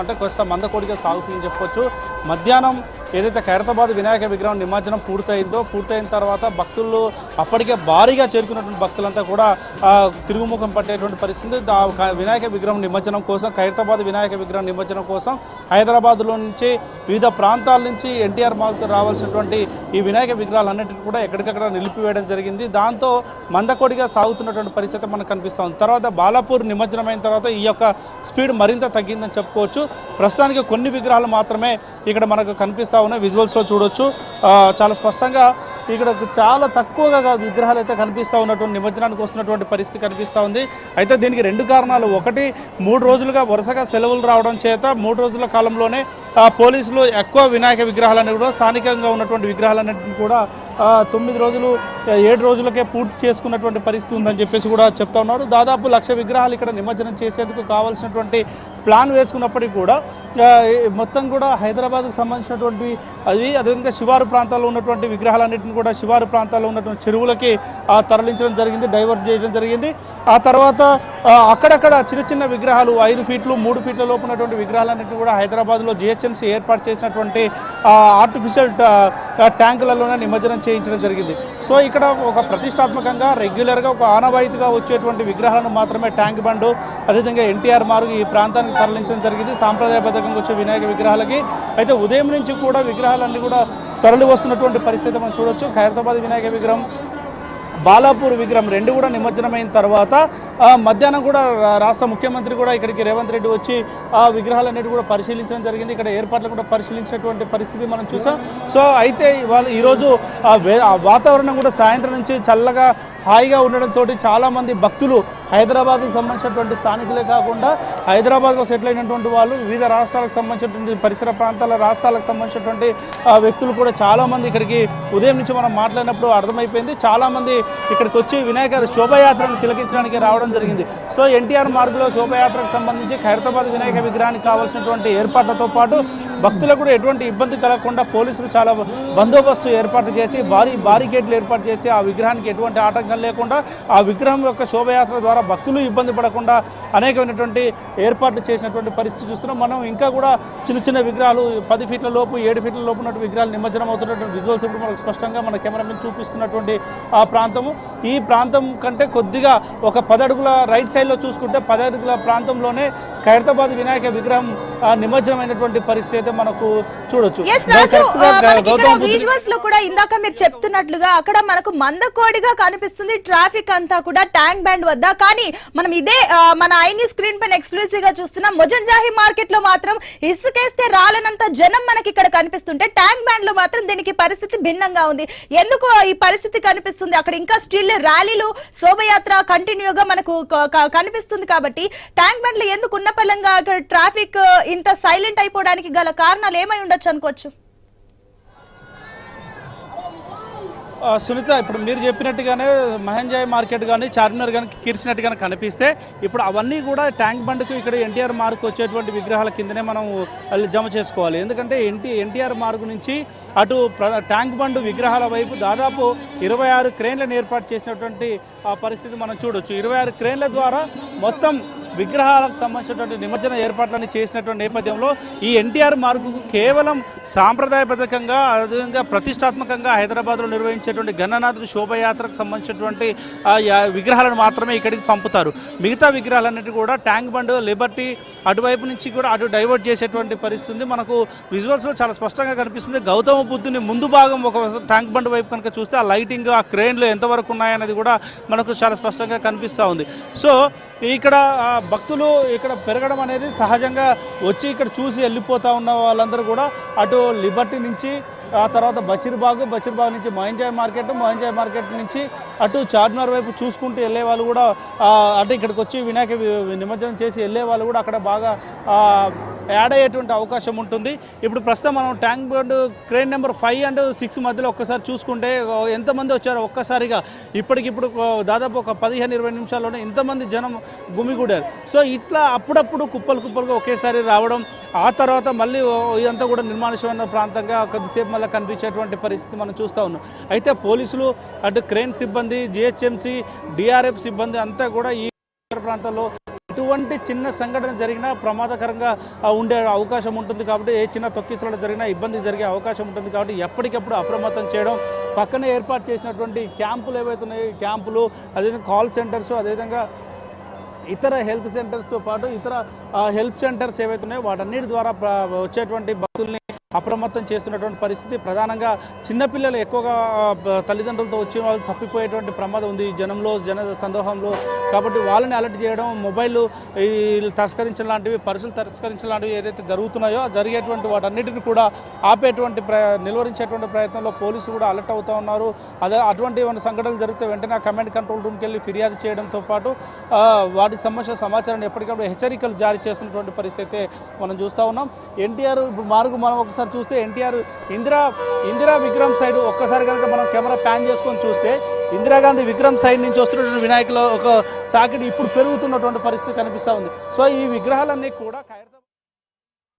అంటే కొంత మందకోడిగా సాగుతుందని చెప్పొచ్చు. మధ్యాహ్నం ఏదైతే ఖైరతాబాద్ వినాయక విగ్రహం నిమజ్జనం పూర్తయిందో పూర్తయిన తర్వాత భక్తులు అప్పటికే భారీగా చేరుకున్నటువంటి భక్తులంతా కూడా తిరుగుముఖం పట్టేటువంటి పరిస్థితి. వినాయక విగ్రహం నిమజ్జనం కోసం ఖైరతాబాద్ వినాయక విగ్రహం నిమజ్జనం కోసం హైదరాబాద్లో నుంచి వివిధ ప్రాంతాల నుంచి ఎన్టీఆర్ మార్కు రావాల్సినటువంటి ఈ వినాయక విగ్రహాలన్నింటినీ కూడా ఎక్కడికక్కడ నిలిపివేయడం జరిగింది. దాంతో మందకొడిగా సాగుతున్నటువంటి పరిస్థితి మనకు కనిపిస్తుంది తర్వాత బాలాపూర్ నిమజ్జనం అయిన తర్వాత ఈ యొక్క స్పీడ్ మరింత తగ్గిందని చెప్పుకోవచ్చు. ప్రస్తుతానికి కొన్ని విగ్రహాలు మాత్రమే ఇక్కడ మనకు కనిపిస్తూ ఉన్నాయి విజువల్స్లో చూడొచ్చు. చాలా స్పష్టంగా ఇక్కడ చాలా తక్కువగా విగ్రహాలు అయితే కనిపిస్తూ ఉన్నటువంటి నిమజ్జనానికి వస్తున్నటువంటి పరిస్థితి కనిపిస్తూ ఉంది. అయితే దీనికి రెండు కారణాలు. ఒకటి మూడు రోజులుగా వరుసగా సెలవులు రావడం చేత మూడు రోజుల కాలంలోనే పోలీసులు ఎక్కువ వినాయక విగ్రహాలన్నీ కూడా స్థానికంగా ఉన్నటువంటి విగ్రహాలన్నింటినీ కూడా తొమ్మిది రోజులు ఏడు రోజులకే పూర్తి చేసుకున్నటువంటి పరిస్థితి ఉందని చెప్పేసి కూడా చెప్తా ఉన్నారు. దాదాపు లక్ష విగ్రహాలు ఇక్కడ నిమజ్జనం చేసేందుకు కావాల్సినటువంటి ప్లాన్ వేసుకున్నప్పటికీ కూడా మొత్తం కూడా హైదరాబాద్కు సంబంధించినటువంటి అది అదేవిధంగా శివారు ప్రాంతాల్లో ఉన్నటువంటి విగ్రహాలన్నింటిని కూడా శివారు ప్రాంతాల్లో ఉన్నటువంటి చెరువులకి తరలించడం జరిగింది డైవర్ట్ చేయడం జరిగింది. ఆ తర్వాత అక్కడక్కడ చిన్న చిన్న విగ్రహాలు ఐదు ఫీట్లు మూడు ఫీట్ల లోపు ఉన్నటువంటి విగ్రహాలన్నింటినీ కూడా హైదరాబాద్లో జిహెచ్ఎంసీ ఏర్పాటు చేసినటువంటి ఆర్టిఫిషియల్ ట్యాంకులలోనే నిమజ్జనం చేయించడం జరిగింది. సో ఇక్కడ ఒక ప్రతిష్టాత్మకంగా రెగ్యులర్గా ఒక ఆనవాయితీగా వచ్చేటువంటి విగ్రహాలను మాత్రమే ట్యాంక్ బండు అదేవిధంగా ఎన్టీఆర్ మార్గు ఈ ప్రాంతానికి తరలించడం జరిగింది. సాంప్రదాయబద్ధంగా వచ్చే వినాయక విగ్రహాలకి. అయితే ఉదయం నుంచి కూడా విగ్రహాలన్నీ కూడా తరలి వస్తున్నటువంటి పరిస్థితి మనం చూడొచ్చు. ఖైరతాబాద్ వినాయక విగ్రహం బాలాపూర్ విగ్రహం రెండు కూడా నిమజ్జనమైన తర్వాత మధ్యాహ్నం కూడా రాష్ట్ర ముఖ్యమంత్రి కూడా ఇక్కడికి రేవంత్ రెడ్డి వచ్చి ఆ విగ్రహాలన్నిటి కూడా పరిశీలించడం జరిగింది. ఇక్కడ ఏర్పాట్లు కూడా పరిశీలించినటువంటి పరిస్థితి మనం చూసాం. సో అయితే ఇవాళ ఈరోజు ఆ వాతావరణం కూడా సాయంత్రం నుంచి చల్లగా హాయిగా ఉండడంతో చాలామంది భక్తులు హైదరాబాద్కు సంబంధించినటువంటి స్థానికులే కాకుండా హైదరాబాద్లో సెటిల్ అయినటువంటి వాళ్ళు వివిధ రాష్ట్రాలకు సంబంధించినటువంటి పరిసర ప్రాంతాల రాష్ట్రాలకు సంబంధించినటువంటి ఆ, వ్యక్తులు కూడా చాలామంది ఇక్కడికి ఉదయం నుంచి మనం మాట్లాడినప్పుడు అర్థమైపోయింది. చాలామంది ఇక్కడికి వచ్చి వినాయక శోభయాత్రను తిలకించడానికి రావడం జరిగింది. సో ఎన్టీఆర్ మార్గులో శోభయాత్రకు సంబంధించి ఖైరతాబాద్ వినాయక విగ్రహానికి కావాల్సినటువంటి ఏర్పాట్లతో పాటు భక్తులకు కూడా ఎటువంటి ఇబ్బంది కలగకుండా పోలీసులు చాలా బందోబస్తు ఏర్పాటు చేసి భారీ బారికేడ్లు ఏర్పాటు చేసి ఆ విగ్రహానికి ఎటువంటి ఆటంకం లేకుండా ఆ విగ్రహం యొక్క శోభయాత్ర ద్వారా భక్తులు ఇబ్బంది పడకుండా అనేకమైనటువంటి ఏర్పాట్లు చేసినటువంటి పరిస్థితి చూస్తున్నాం. మనం ఇంకా కూడా చిన్న చిన్న విగ్రహాలు పది ఫీట్ల లోపు ఏడు ఫీట్ల లోపు ఉన్నటువంటి విగ్రహాలు నిమజ్జనం అవుతున్నటువంటి విజువల్స్ ఇప్పుడు మనకు స్పష్టంగా మన కెమెరామెన్ చూపిస్తున్నటువంటి ఆ ప్రాంతము. ఈ ప్రాంతం కంటే కొద్దిగా ఒక పదడుగుల అడుగుల రైట్ సైడ్లో చూసుకుంటే పదడుగుల అడుగుల ప్రాంతంలోనే ఖైరతాబాద్ వినాయక విగ్రహం నిమజ్జనమైనటువంటి పరిస్థితి అయితే మనకు చూడొచ్చు. విజువల్స్లో కూడా ఇందాక మీరు చెప్తున్నట్లుగా అక్కడ మనకు మందకోడిగా కనిపిస్తుంది ట్రాఫిక్ అంతా కూడా ట్యాంక్ బ్యాండ్ వద్ద. కానీ మనం ఇదే మన ఐని స్క్రీన్ పైన ఎక్స్క్లూసివ్గా చూస్తున్నాం మొజంజాహి మార్కెట్లో మాత్రం ఇసుకేస్తే రాలనంత జనం మనకి ఇక్కడ కనిపిస్తుంటే ట్యాంక్ బ్యాండ్లో మాత్రం దీనికి పరిస్థితి భిన్నంగా ఉంది. ఎందుకు ఈ పరిస్థితి కనిపిస్తుంది? అక్కడ ఇంకా స్టిల్ ర్యాలీలు శోభయాత్ర కంటిన్యూగా మనకు కనిపిస్తుంది కాబట్టి ట్యాంక్ బ్యాండ్లో ఎందుకు ఉన్న పలంగా అక్కడ ట్రాఫిక్ ఇంత సైలెంట్ అయిపోవడానికి గల కారణాలు ఏమై ఉండొచ్చు అనుకోవచ్చు? సునీత ఇప్పుడు మీరు చెప్పినట్టుగానే మహంజాయ్ మార్కెట్ కానీ చార్మినార్ కానీ కీర్చినట్టుగానే కనిపిస్తే ఇప్పుడు అవన్నీ కూడా ట్యాంక్ బండ్కు ఇక్కడ ఎన్టీఆర్ మార్క్ వచ్చేటువంటి విగ్రహాల కిందనే మనం జమ చేసుకోవాలి. ఎందుకంటే ఎన్టీ ఎన్టీఆర్ మార్గ్ నుంచి అటు ప్ర- ట్యాంక్ బండ్ విగ్రహాల వైపు దాదాపు ఇరవై ఆరు క్రేన్లను ఏర్పాటు చేసినటువంటి ఆ పరిస్థితి మనం చూడొచ్చు. ఇరవై ఆరు క్రేన్ల ద్వారా మొత్తం విగ్రహాలకు సంబంధించినటువంటి నిమజ్జన ఏర్పాట్లన్నీ చేసినటువంటి నేపథ్యంలో ఈ ఎన్టీఆర్ మార్గు కేవలం సాంప్రదాయబద్ధకంగా అదేవిధంగా ప్రతిష్టాత్మకంగా హైదరాబాద్లో నిర్వహించేటువంటి గణనాథుడి శోభయాత్రకు సంబంధించినటువంటి విగ్రహాలను మాత్రమే ఇక్కడికి పంపుతారు. మిగతా విగ్రహాలన్నిటి కూడా ట్యాంక్ బండ్ లిబర్టీ అటువైపు నుంచి కూడా అటు డైవర్ట్ చేసేటువంటి పరిస్థితి ఉంది మనకు విజువల్స్లో చాలా స్పష్టంగా కనిపిస్తుంది. గౌతమ బుద్ధుని ముందు భాగం ఒక ట్యాంక్ బండ్ వైపు కనుక చూస్తే ఆ లైటింగ్ ఆ క్రేన్లు ఎంతవరకు ఉన్నాయనేది కూడా మనకు చాలా స్పష్టంగా కనిపిస్తూ ఉంది. సో ఇక్కడ భక్తులు ఇక్కడ పెరగడం అనేది సహజంగా వచ్చి ఇక్కడ చూసి వెళ్ళిపోతూ ఉన్న వాళ్ళందరూ కూడా అటు లిబర్టీ నుంచి ఆ తర్వాత బషీర్బాగ్ బషీర్బాగ్ నుంచి మహంజాయ్ మార్కెట్ మహంజాయ్ మార్కెట్ నుంచి అటు చార్మినార్ వైపు చూసుకుంటూ వెళ్ళే వాళ్ళు కూడా అటు అంటే ఇక్కడికి వచ్చి వినాయక నిమజ్జనం చేసి వెళ్ళే వాళ్ళు కూడా అక్కడ బాగా యాడ్ అయ్యేటువంటి అవకాశం ఉంటుంది. ఇప్పుడు ప్రస్తుతం మనం tank board crane number five and six మధ్యలో ఒక్కసారి చూసుకుంటే ఎంతమంది వచ్చారో ఒక్కసారిగా? ఇప్పటికిప్పుడు దాదాపు ఒక పదిహేను ఇరవై నిమిషాల్లోనే ఇంతమంది జనం గుమిగూడారు. సో ఇట్లా అప్పుడప్పుడు కుప్పలు కుప్పలుగా ఒకేసారి రావడం ఆ తర్వాత మళ్ళీ ఇదంతా కూడా నిర్మానుష్యమైన ప్రాంతంగా కొద్దిసేపు మళ్ళీ కనిపించేటువంటి పరిస్థితి మనం చూస్తూ ఉన్నాం. అయితే పోలీసులు అటు క్రేన్ సిబ్బంది జిహెచ్ఎంసి డిఆర్ఎఫ్ సిబ్బంది అంతా కూడా ఈ ప్రాంతాల్లో ఎటువంటి చిన్న సంఘటన జరిగినా ప్రమాదకరంగా ఉండే అవకాశం ఉంటుంది కాబట్టి ఏ చిన్న తొక్కిసలాట జరిగినా ఇబ్బంది జరిగే అవకాశం ఉంటుంది కాబట్టి ఎప్పటికప్పుడు అప్రమత్తం చేయడం పక్కనే ఏర్పాటు చేసినటువంటి క్యాంపులు ఏవైతే ఉన్నాయో క్యాంపులు అదేవిధంగా కాల్ సెంటర్స్ అదేవిధంగా ఇతర హెల్త్ సెంటర్స్తో పాటు ఇతర హెల్ప్ సెంటర్స్ ఏవైతే ఉన్నాయో వాటన్నిటి ద్వారా వచ్చేటువంటి భక్తుల్ని అప్రమత్తం చేస్తున్నటువంటి పరిస్థితి. ప్రధానంగా చిన్నపిల్లలు ఎక్కువగా తల్లిదండ్రులతో వచ్చే వాళ్ళు తప్పిపోయేటువంటి ప్రమాదం ఉంది. ఈ జనంలో జన సందోహంలో. కాబట్టి వాళ్ళని అలర్ట్ చేయడం మొబైల్ ఈ తస్కరించడం లాంటివి పర్సులు తస్కరించడం లాంటివి ఏదైతే జరుగుతున్నాయో జరిగేటువంటి వాటన్నిటిని కూడా ఆపేటువంటి ప్ర నిలువరించేటువంటి ప్రయత్నంలో పోలీసులు కూడా అలర్ట్ అవుతూ ఉన్నారు. అదే అటువంటి ఏమైనా సంఘటనలు జరిగితే వెంటనే ఆ కమాండ్ కంట్రోల్ రూమ్కి వెళ్ళి ఫిర్యాదు చేయడంతో పాటు వాటికి సంబంధించిన సమాచారాన్ని ఎప్పటికప్పుడు హెచ్చరికలు జారీ చేస్తున్నటువంటి పరిస్థితి అయితే మనం చూస్తూ ఉన్నాం. ఎన్టీఆర్ ఇప్పుడు మార్గు మనం ఒకసారి చూస్తే ఎన్టీఆర్ ఇందిరా ఇందిరా విక్రమ్ సైడ్ ఒక్కసారి కనుక మనం కెమెరా ప్యాన్ చేసుకొని చూస్తే ఇందిరాగాంధీ విక్రమ్ సైడ్ నుంచి వస్తున్నటువంటి వినాయకుల ఒక తాకిడి ఇప్పుడు పెరుగుతున్నటువంటి పరిస్థితి కనిపిస్తూ ఉంది. సో ఈ విగ్రహాలన్నీ కూడా